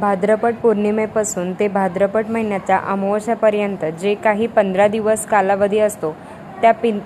भाद्रपद पौर्णिमेपासून ते भाद्रपद महिन्याच्या अमावस्यापर्यंत जे काही पंधरा दिवस कालावधी असतो त्या पिं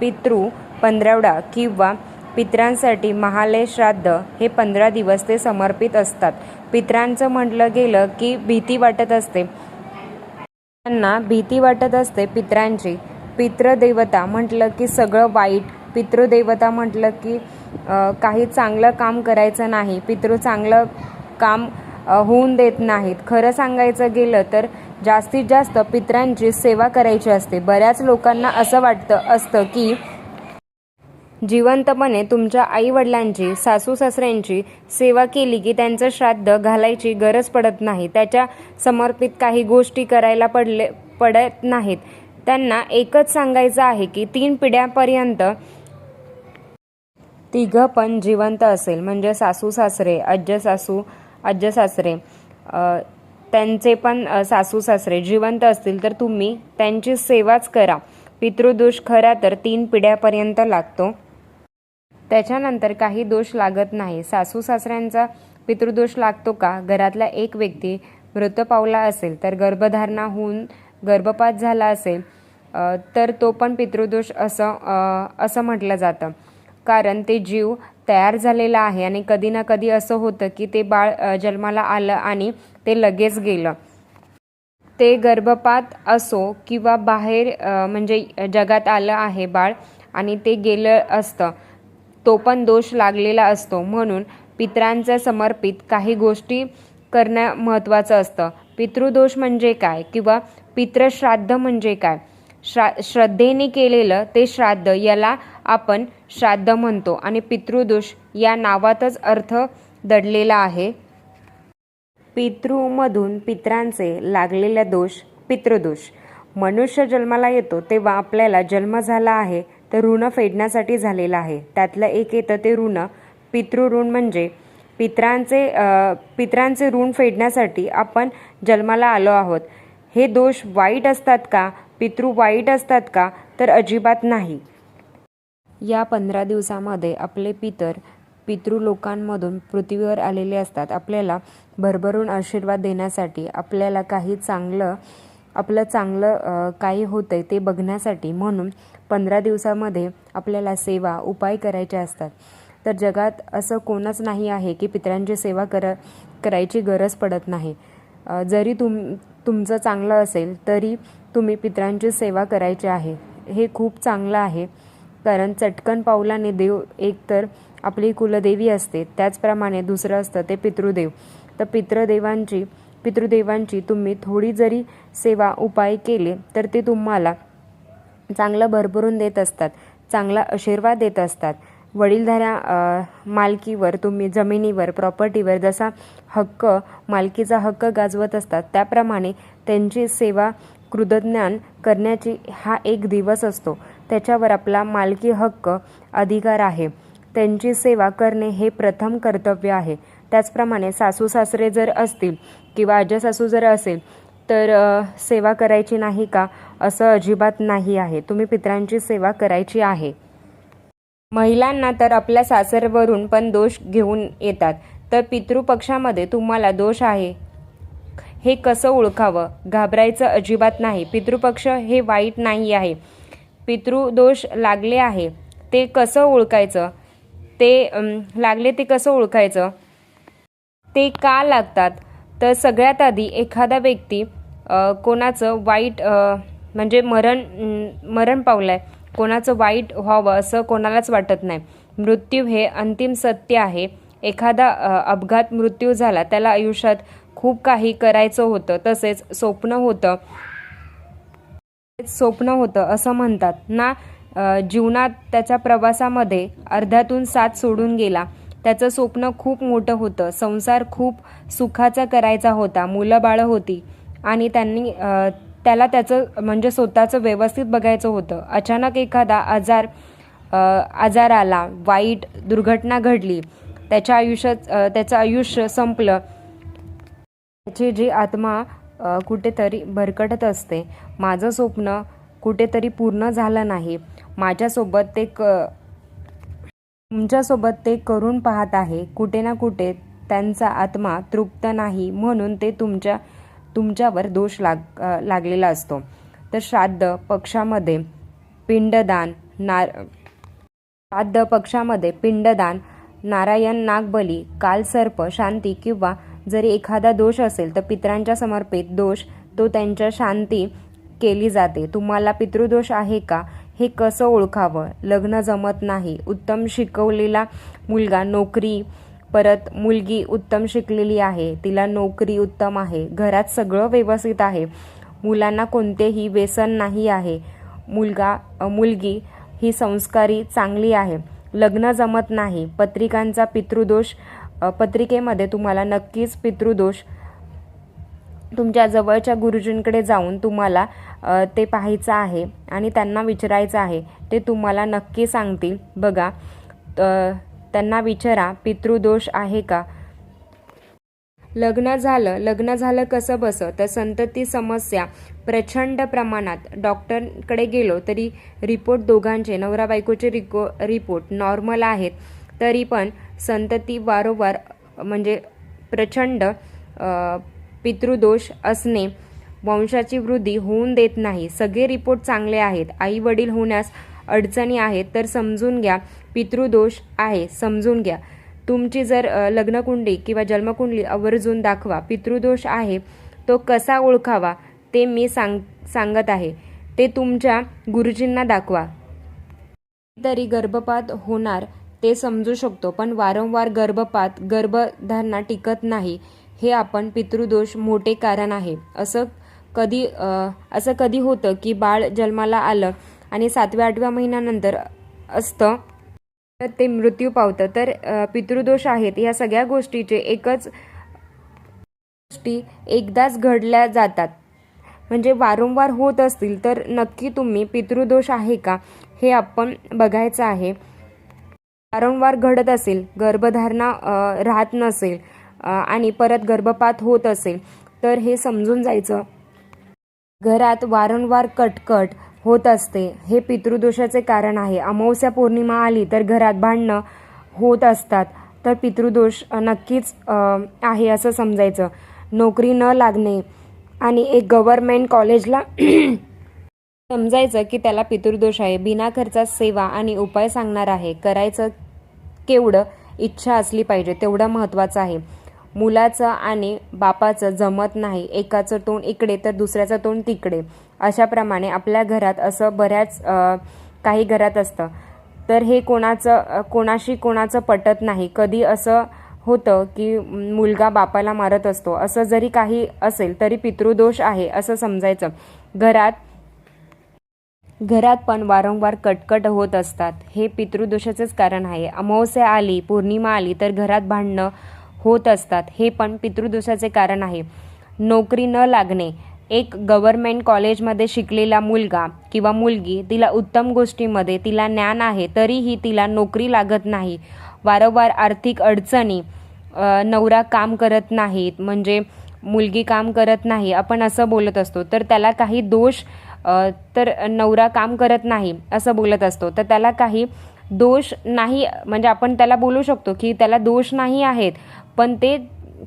पितृ पंधरवडा किंवा पितरांसाठी महालय श्राद्ध हे पंधरा दिवस ते समर्पित असतात. पितरांचं म्हटलं गेलं की भीती वाटत असते. त्यांना भीती वाटत असते पितरांची. पितृदेवता म्हटलं की सगळं वाईट. पितृदेवता म्हटलं की काही चांगलं काम करायचं नाही. पितृ चांगलं काम होऊन देत नाहीत. खरं सांगायचं गेलं तर जास्तीत जास्त पितरांची सेवा करायची असते. बऱ्याच लोकांना असं वाटतं असतं की जिवंतपणे तुमच्या आईवडिलांची सासू सासऱ्यांची सेवा केली की त्यांचं श्राद्ध घालायची गरज पडत नाही. त्याच्या समर्पित काही गोष्टी करायला पडले पडत नाहीत. त्यांना एकच सांगायचं आहे की तीन पिढ्यापर्यंत तिघं पण जिवंत असेल. म्हणजे सासू सासरे अज्ज सासू आज्य सासरे त्यांचे पण सासू सासरे जिवंत असतील तर तुम्ही त्यांची सेवाच करा. पितृदोष खरा तर तीन पिढ्यापर्यंत लागतो. त्याच्यानंतर काही दोष लागत नाही. सासू सासऱ्यांचा पितृदोष लागतो का? घरातला एक व्यक्ती मृत पावला असेल तर गर्भधारणा होऊन गर्भपात झाला असेल तर तो पण पितृदोष असं असं म्हटलं जातं. कारण ते जीव तयार झालेला आहे. आणि कधी ना कधी असं होतं की ते बाळ जन्माला आलं आणि ते लगेच गेलं. ते गर्भपात असो किंवा बाहेर म्हणजे जगात आलं आहे बाळ आणि ते गेलं असतं तो पण दोष लागलेला असतो. म्हणून पितरांचं समर्पित काही गोष्टी करणं महत्त्वाचं असतं. पितृदोष म्हणजे काय? किंवा पितृश्राद्ध म्हणजे काय? श्रा श्रद्धेने केलेलं ते श्राद्ध याला आपण श्राद्ध म्हणतो आणि पितृदोष या नावातच अर्थ दडलेला आहे. पितृमधून पित्रांचे लागलेला दोष पितृदोष. मनुष्य जन्माला येतो तेव्हा आपल्याला जन्म झाला आहे तर ऋण फेडण्यासाठी झालेला आहे. त्यातलं एक येतं ते ऋण. पितृऋण म्हणजे पित्रांचे पित्रांचे ऋण फेडण्यासाठी आपण जन्माला आलो आहोत. हे दोष वाईट असतात का? पितृ वाईट असतात का तर अजिबात नाही. या पंधरा दिवसामध्ये आपले पितर पितृलोकांमधून पृथ्वीवर आलेले असतात. आपल्याला भरभरून आशीर्वाद देण्यासाठी आपल्याला काही चांगलं आपलं चांगलं काही होतं आहे ते बघण्यासाठी म्हणून पंधरा दिवसामध्ये आपल्याला सेवा उपाय करायचे असतात. तर जगात असं कोणच नाही आहे की पितरांची सेवा कर करायची गरज पडत नाही. जरी तुम तुमचं चांगलं असेल तरी तुम्ही पितरांची सेवा करायची आहे. हे खूप चांगलं आहे. कारण चटकन पावलाने देव एकतर आपली कुलदेवी असते. त्याचप्रमाणे दुसरं असतं ते पितृदेव. तर पितृदेवांची पितृदेवांची तुम्ही थोडी जरी सेवा उपाय केले तर ते तुम्हाला चांगलं भरभरून देत असतात. चांगला आशीर्वाद देत असतात. वडीलधाऱ्या मालकीवर तुम्ही जमिनीवर प्रॉपर्टीवर जसा हक्क मालकीचा हक्क गाजवत असतात त्याप्रमाणे त्यांची सेवा कृतज्ञान करण्याची हा एक दिवस असतो. त्याच्यावर आपला मालकी हक्क अधिकार आहे. त्यांची सेवा करणे हे प्रथम कर्तव्य आहे. त्याचप्रमाणे सासू सासरे जर असतील किंवा आज्या सासू जर असेल तर सेवा करायची नाही का? असं अजिबात नाही आहे. तुम्ही पित्रांची सेवा करायची आहे. महिलांना तर आपल्या सासरवरून पण दोष घेऊन येतात. तर पितृपक्षामध्ये तुम्हाला दोष आहे. हे कसं ओळखावं? घाबरायचं अजिबात नाही. पितृपक्ष हे वाईट नाही आहे. पितृदोष लागले आहे. ते कसं ओळखायचं? ते लागले ते कसं ओळखायचं? ते का लागतात? तर सगळ्यात आधी एखादा व्यक्ती कोणाचं वाईट म्हणजे मरण मरण पावलं आहे कोणाचं वाईट व्हावं असं कोणालाच वाटत नाही. मृत्यू हे अंतिम सत्य आहे. एखादा अपघात मृत्यू झाला त्याला आयुष्यात खूप काही करायचं होतं तसेच स्वप्न होतं. स्वप्न होतं असं म्हणतात. ना जीवनात त्याच्या प्रवासामध्ये अर्ध्यातून साथ सोडून गेला. त्याचं स्वप्न खूप मोठं होतं. संसार खूप सुखाचा करायचा होता. मुलं बाळं होती. आणि त्यांनी त्याला त्याचं म्हणजे स्वतःचं व्यवस्थित बघायचं होतं. अचानक एखादा आजार आजार आला वाईट दुर्घटना घडली त्याच्या आयुष्यात त्याचं आयुष्य संपलं त्याची जी आत्मा कुठेतरी भरकटत असते. माझं स्वप्न कुठेतरी पूर्ण झालं नाही. माझ्यासोबत ते क तुमच्यासोबत ते करून पाहत आहे. कुठे ना कुठे त्यांचा आत्मा तृप्त नाही म्हणून ते तुमच्या तुमच्यावर दोष लाग लागलेला असतो. तर श्राद्ध पक्षामध्ये पिंडदान नार श्राद्ध पक्षामध्ये पिंडदान नारायण नागबली कालसर्प शांती किंवा जरी एखादा दोष असेल तर पितरांच्या समर्पित दोष तो त्यांच्या शांती केली जाते. तुम्हाला पितृदोष आहे का? हे कसं ओळखावं? लग्न जमत नाही. उत्तम शिकवलेला मुलगा नोकरी परत मुलगी उत्तम शिकलेली आहे तिला नोकरी उत्तम आहे घरात सगळं व्यवस्थित आहे मुलांना कोणतेही व्यसन नाही आहे मुलगा मुलगी ही संस्कारी चांगली आहे लग्न जमत नाही पत्रिकांचा पितृदोष पत्रिकेमध्ये तुम्हाला नक्कीच पितृदोष. तुमच्या जवळच्या गुरुजींकडे जाऊन तुम्हाला ते पाहायचं आहे आणि त्यांना विचारायचं आहे ते तुम्हाला नक्की सांगतील. बघा त्यांना विचारा पितृदोष आहे का? लग्न झालं लग्न झालं कसं बसं? तर संतती समस्या प्रचंड प्रमाणात. डॉक्टरकडे गेलो तरी रिपोर्ट दोघांचे नवरा बायकोचे रिको रिपोर्ट नॉर्मल आहेत. तरी पण संतती वारंवार म्हणजे प्रचंड पितृदोष असणे वंशाची वृद्धी होऊन देत नाही. सगळे रिपोर्ट चांगले आहेत. आई वडील होण्यास अडचणी आहेत. तर समजून घ्या पितृदोष आहे समजून घ्या. तुमची जर लग्नकुंडी लग्नकुंडली किंवा जन्मकुंडली आवर्जून दाखवा पितृदोष आहे तो कसा ओळखावा ते मी सांग सांगत आहे. ते तुमच्या गुरुजींना दाखवा. तरी गर्भपात होणार ते समजू शकतो पण वारंवार गर्भपात गर्भधारणा टिकत नाही हे आपण पितृदोष मोठे कारण आहे. असं कधी असं कधी होतं की बाळ जन्माला आलं आणि सातव्या आठव्या महिन्यानंतर असतं तर ते मृत्यू पावतं. तर पितृदोष आहेत या सगळ्या गोष्टीचे एकच गोष्टी एकदाच घडल्या जातात. म्हणजे वारंवार होत असतील तर नक्की तुम्ही पितृदोष आहे का हे आपण बघायचं आहे. वारंवार घडत असेल गर्भधारणा राहत नसेल आणि परत गर्भपात होत असेल तर हे समजून जायचं. घरात वारंवार कटकट होत असते. हे पितृदोषाचे कारण आहे. अमावस्या पौर्णिमा आली तर घरात भांडणं होत असतात. तर पितृदोष नक्कीच आहे असं समजायचं. नोकरी न लागणे आणि एक गव्हर्मेंट कॉलेजला समजायचं की त्याला पितृदोष आहे. बिना खर्चात सेवा आणि उपाय सांगणार आहे. करायचं केवढं इच्छा असली पाहिजे तेवढं महत्त्वाचं आहे. मुलाचं आणि बापाचं जमत नाही. एकाचं तोंड इकडे तर दुसऱ्याचं तोंड तिकडे. अशाप्रमाणे आपल्या घरात असं बऱ्याच काही घरात असतं. तर हे कोणाचं कोणाशी कोणाचं पटत नाही. कधी असं होतं की मुलगा बापाला मारत असतो. असं जरी काही असेल तरी पितृदोष आहे असं समजायचं. घरात घरात पण वारंवार कटकट होत असतात. हे पितृदोषाचंच कारण आहे. अमावस्या आली पौर्णिमा आली तर घरात भांडणं होत असतात. हे पण पितृदोषाचे कारण आहे. नोकरी न लागणे. एक गव्हर्मेंट कॉलेजमध्ये शिकलेला मुलगा किंवा मुलगी तिला उत्तम गोष्टीमध्ये तिला ज्ञान आहे तरीही तिला नोकरी लागत नाही. वारंवार आर्थिक अडचणी नवरा काम करत नाहीत म्हणजे मुलगी काम करत नाही आपण असं बोलत असतो. तर त्याला काही दोष तर नवरा काम करत नाही असं बोलत असतो. तर त्याला काही दोष नाही म्हणजे आपण त्याला बोलू शकतो की त्याला दोष नाही आहेत पण ते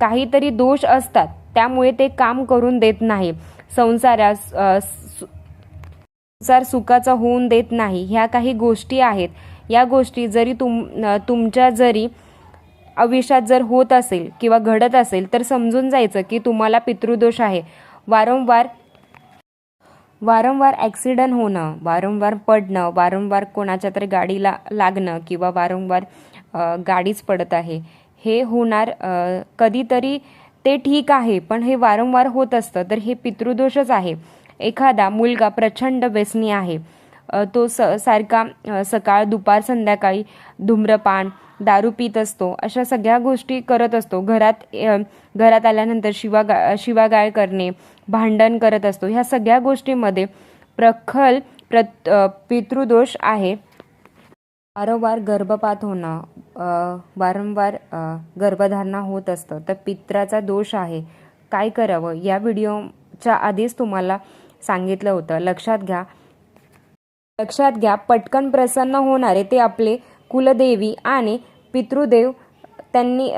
काहीतरी दोष असतात. त्यामुळे ते काम करून देत नाही. संसारास संसार सुखाचा होऊन देत नाही. ह्या काही गोष्टी आहेत. या गोष्टी जरी तुम तुमच्या जरी आयुष्यात जर होत असेल किंवा घडत असेल तर समजून जायचं की तुम्हाला पितृदोष आहे. वारंवार वारंवार ॲक्सिडंट होणं वारंवार पडणं वारंवार कोणाच्या तरी गाडीला लागणं किंवा वारंवार गाडीच पडत आहे हे होणार कधीतरी ते ठीक आहे पण हे वारंवार होत असतं तर हे पितृदोषच आहे. एखादा मुलगा प्रचंड व्यसनी आहे तो स सारखा सकाळ दुपार संध्याकाळी धूम्रपान दारू पित असतो अशा सगळ्या गोष्टी करत असतो. घरात घरात आल्यानंतर शिवागा शिवागाळ करणे भांडण करत असतो. ह्या सगळ्या गोष्टीमध्ये प्रखल प्रत पितृदोष आहे. वारंवार गर्भपात होणं वारंवार गर्भधारणा होत असतं. तर पित्राचा दोष आहे. काय करावं? या व्हिडिओच्या आधीच तुम्हाला सांगितलं होतं. लक्षात घ्या. लक्षात घ्या. पटकन प्रसन्न होणारे ते आपले कुलदेवी आणि पितृदेव त्यांनी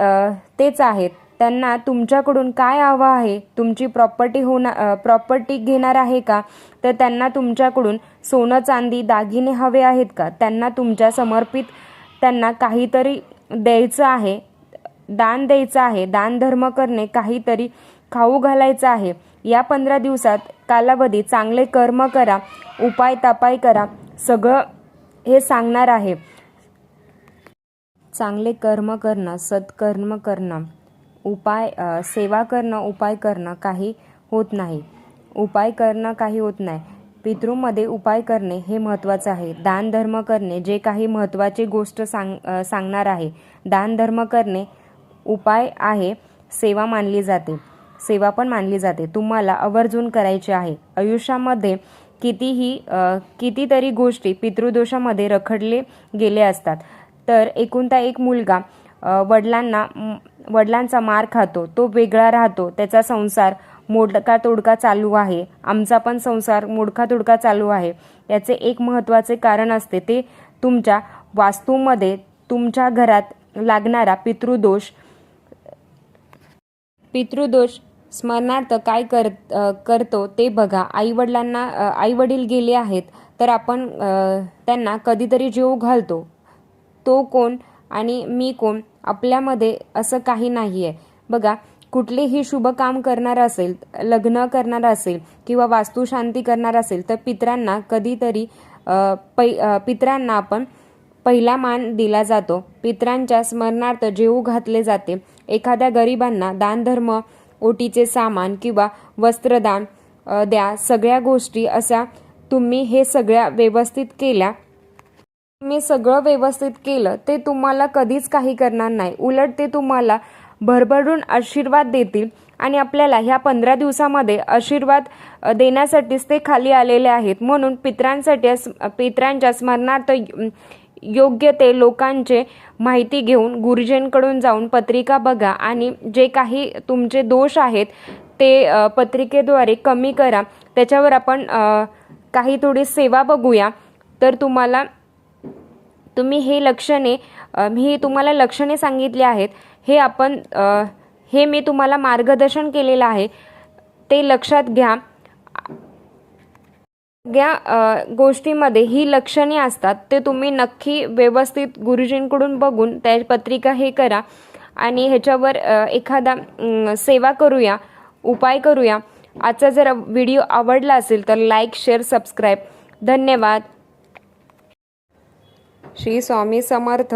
तेच आहेत. त्यांना तुमच्याकडून काय हवं आहे? तुमची प्रॉपर्टी होणार प्रॉपर्टी घेणार आहे का? तर त्यांना तुमच्याकडून सोनं चांदी दागिने हवे आहेत का? त्यांना तुमच्या समर्पित त्यांना काहीतरी द्यायचं आहे दान द्यायचं आहे दान धर्म करणे काहीतरी खाऊ घालायचं आहे. या पंधरा दिवसात कालावधी चांगले कर्म करा उपाय तपाय करा सगळं हे सांगणार आहे. चांगले कर्म करणं सत्कर्म करणं. उपाय सेवा करणं उपाय करणं काही होत नाही. उपाय करणं काही होत नाही. पितृमध्ये उपाय करणे हे महत्त्वाचं आहे. दान धर्म करणे जे काही महत्त्वाची गोष्ट सांग सांगणार आहे. दान धर्म करणे उपाय आहे. सेवा मानली जाते. सेवा पण मानली जाते. तुम्हाला आवर्जून करायचे आहे. आयुष्यामध्ये कितीही कितीतरी गोष्टी पितृदोषामध्ये रखडले गेले असतात. तर एकूणता एक मुलगा वडिलांना वडिलांचा मार खातो तो वेगळा राहतो त्याचा संसार मोडका तोडका चालू आहे. आमचा पण संसार मोडका तोडका चालू आहे. याचे एक महत्त्वाचे कारण असते ते तुमच्या वास्तूमध्ये तुमच्या घरात लागणारा पितृदोष पितृदोष स्मरणार्थ काय कर करतो ते बघा. आईवडिलांना आई वडील गेले आहेत तर आपण त्यांना कधीतरी जीव घालतो. तो कोण? आणि मी कोण? आपल्यामध्ये असं काही नाही आहे बघा कुठलेही शुभ काम करणार असेल लग्न करणार असेल किंवा वास्तुशांती करणार असेल तर पित्रांना कधीतरी पै पित्रांना आपण पहिला मान दिला जातो. पित्रांच्या स्मरणार्थ जेऊ घातले जाते. एखाद्या गरिबांना दानधर्म ओटीचे सामान किंवा वस्त्रदान द्या. सगळ्या गोष्टी अशा तुम्ही हे सगळ्या व्यवस्थित केल्या तुम्ही सगळं व्यवस्थित केलं ते तुम्हाला कधीच काही करणार नाही. उलट ते तुम्हाला भरभरून आशीर्वाद देतील आणि आपल्याला ह्या पंधरा दिवसामध्ये आशीर्वाद देण्यासाठीच ते खाली आलेले आहेत. म्हणून पित्रांसाठी पित्रांच्या स्मरणार्थ योग्य ते लोकांचे माहिती घेऊन गुरुजींकडून जाऊन पत्रिका बघा आणि जे काही तुमचे दोष आहेत ते पत्रिकेद्वारे कमी करा. त्याच्यावर आपण काही थोडी सेवा बघूया. तर तुम्हाला तुम्ही हे लक्षणे मी तुम्हाला लक्षणे सांगितली आहेत. हे आपण हे मी तुम्हाला मार्गदर्शन केलेलं आहे. ते लक्षात घ्या. सगळ्या गोष्टीमध्ये ही लक्षणे असतात ते तुम्ही नक्की व्यवस्थित गुरुजींकडून बघून त्या पत्रिका हे करा. आणि ह्याच्यावर एखादा सेवा करूया उपाय करूया. आजचा जर व्हिडिओ आवडला असेल तर लाईक शेअर सबस्क्राईब. धन्यवाद. श्री स्वामी समर्थ.